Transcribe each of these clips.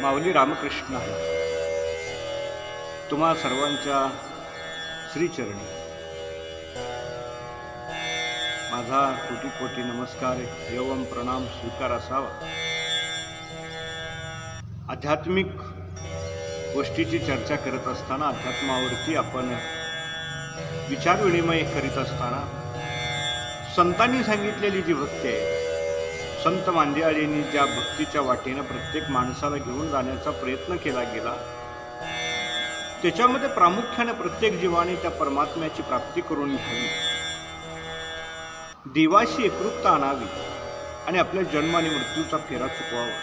माऊली रामकृष्ण आहे. तुम्हा सर्वांच्या श्रीचरणी. माझा कोटी कोटी नमस्कार एवं प्रणाम स्वीकार असावा आध्यात्मिक गोष्टीची चर्चा करत असताना अध्यात्मावरती आपण विचारविनिमय करीत असताना संतांनी सांगितलेली जी भक्ती आहे संत मांदियाळींनी ज्या भक्तीच्या वाटेनं प्रत्येक माणसाला घेऊन जाण्याचा प्रयत्न केला गेला त्याच्यामध्ये प्रामुख्याने प्रत्येक जीवाने त्या परमात्म्याची प्राप्ती करून घ्यावी. देवाशी एकरूपता आणावी आणि आपल्या जन्म आणि मृत्यूचा फेरा चुकवावा.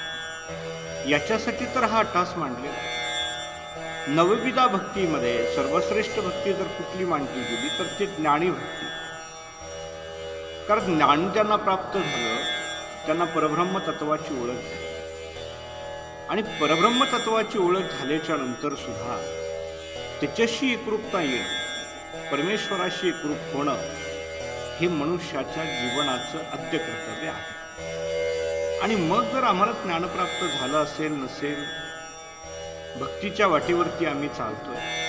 याच्यासाठी तर हा अटास मांडलेला नवविदा नवविधा भक्तीमध्ये सर्वश्रेष्ठ भक्ती जर कुठली मांडली गेली तर ती ज्ञानी भक्ती. कारण ज्ञान ज्यांना प्राप्त झालं त्यांना परब्रह्म तत्वाची ओळख झाली. आणि परब्रह्म तत्वाची ओळख झाल्याच्यानंतर सुद्धा त्याच्याशी एकरूपता येणं परमेश्वराशी एकरूप होणं हे मनुष्याच्या जीवनाचं आद्य कर्तव्य आहे. आणि मग जर आम्हाला ज्ञानप्राप्त झालं असेल नसेल भक्तीच्या वाटेवरती आम्ही चालतोय.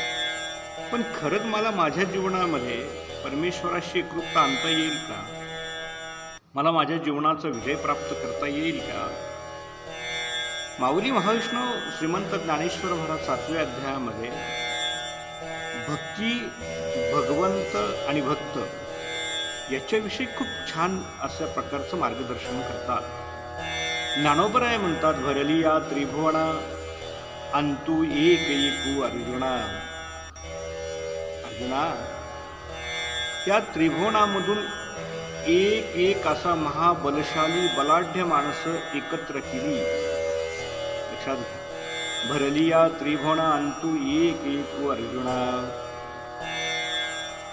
पण खरंच मला माझ्या जीवनामध्ये परमेश्वराशी एकरूपता आणता येईल का? मला माझ्या जीवनाचा विजय प्राप्त करता येईल का? माऊली महाविष्णू श्रीमंत ज्ञानेश्वर महाराज सातव्या अध्यायामध्ये भक्ती भगवंत आणि भक्त याच्याविषयी खूप छान अशा प्रकारचं मार्गदर्शन करतात. ज्ञानोपराय म्हणतात भरली या त्रिभुवना अंतू एक एकू अर्जुना. अर्जुना त्या त्रिभुवनामधून एक एक असा महाबलशाली बलाढ्य माणसं एकत्र केली. लक्षात घ्या. भरली या त्रिभुवना अंतू एक एक अर्जुना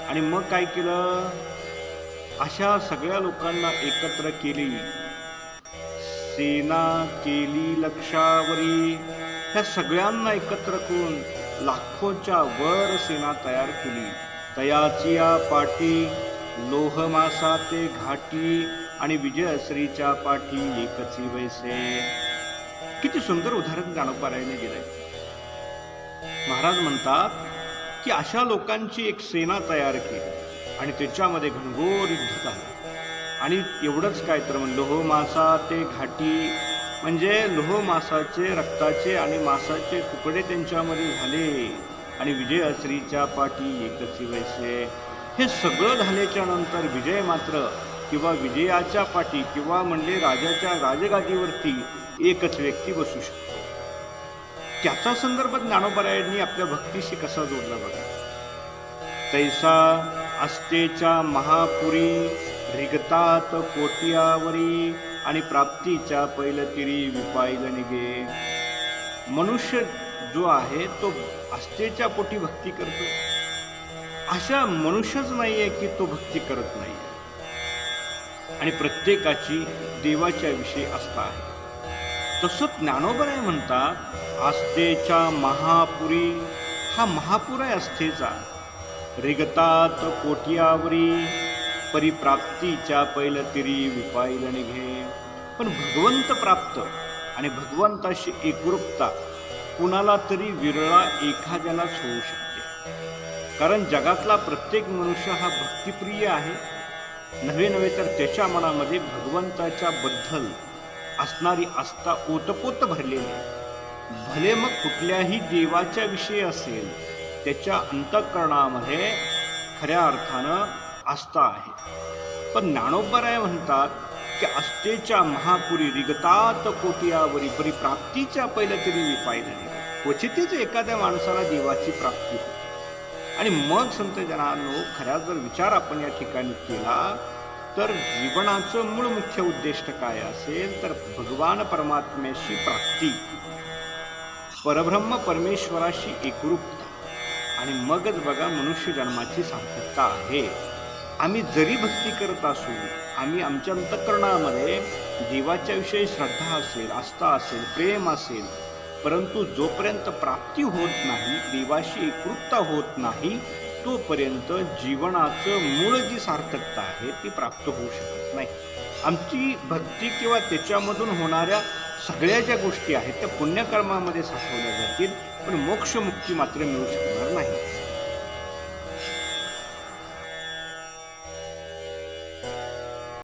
आणि मग काय केलं? अशा सगळ्या लोकांना एकत्र केली. सेना केली लक्षावरी. ह्या सगळ्यांना एकत्र करून लाखोच्या वर सेना तयार केली. तयाची या पाठी लोहमासा ते घाटी आणि विजयश्रीच्या पाठी एकची वैसे. किती सुंदर उदाहरण गाणपारायने दिलंय. महाराज म्हणतात की अशा लोकांची एक सेना तयार केली आणि त्याच्यामध्ये घनघोर युद्ध झालं. आणि एवढंच काय तर म्हणजे लोहमासा ते घाटी म्हणजे लोहमासाचे रक्ताचे आणि मासाचे तुकडे त्यांच्यामध्ये झाले आणि विजयश्रीच्या पाठी एकची वैसे. हे सगळं झाल्याच्यानंतर विजय मात्र किंवा विजयाच्या पाठी किंवा म्हणजे राजाच्या राजगादीवरती एकच व्यक्ती बसू शकतो. त्याचा संदर्भ ज्ञानोबरायांनी आपल्या भक्तीशी कसा जोडला बघा. तैसा अस्तेच्या महापुरी रिगतात कोटियावरी आणि प्राप्तीच्या पैलतिरी विपाईल निघे. मनुष्य जो आहे तो अस्तेच्या पोटी भक्ती करतो. अशा मनुष्यच नाही आहे की तो भक्ती करत नाही आणि प्रत्येकाची देवाच्या विषयी आस्था आहे. तसं ज्ञानोबराय म्हणतात आस्थेच्या महापुरी हा महापूर आहे आस्थेचा. रिगतात कोटियावरी परिप्राप्तीच्या पैलतिरी विपाईल निघे पण भगवंत प्राप्त आणि भगवंताशी एकरूपता कुणाला तरी विरळा एखाद्यालाच होऊ शकते. कारण जगातला प्रत्येक मनुष्य हा भक्तिप्रिय आहे. नव्हे नव्हे तर त्याच्या मनामध्ये भगवंताच्या बद्दल असणारी आस्था ओतपोत भरलेली आहे. भले मग कुठल्याही देवाच्या विषयी असेल त्याच्या अंतःकरणामध्ये खऱ्या अर्थानं आस्था आहे. पण ज्ञानोपराय म्हणतात की आस्थेच्या महापुरी रिगतात कोटियावरी परिप्राप्तीच्या पहिलं तरी मी पाहिलं क्वचितच एखाद्या माणसाला देवाची प्राप्ती होते. आणि मग संत जनानो हो, खऱ्या जर विचार आपण या ठिकाणी केला तर जीवनाचं मूळ मुख्य उद्दिष्ट काय असेल तर भगवान परमात्म्याशी प्राप्ती. परब्रह्म परमेश्वराशी एकरूपता आणि मगच बघा मनुष्य जन्माची सार्थकता आहे. आम्ही जरी भक्ती करत असू आम्ही आमच्या अंतकरणामध्ये देवाच्या विषयी श्रद्धा असेल आस्था असेल प्रेम असेल परंतु जोपर्यंत प्राप्ती होत नाही देवाशी एकरूपता होत नाही तोपर्यंत जीवनाचं मूळ जी सार्थकता आहे ती प्राप्त होऊ शकत नाही. आमची भक्ती किंवा त्याच्यामधून होणाऱ्या सगळ्या ज्या गोष्टी आहेत त्या पुण्यकर्मामध्ये साठवल्या जातील पण मोक्षमुक्ती मात्र मिळू शकणार नाही.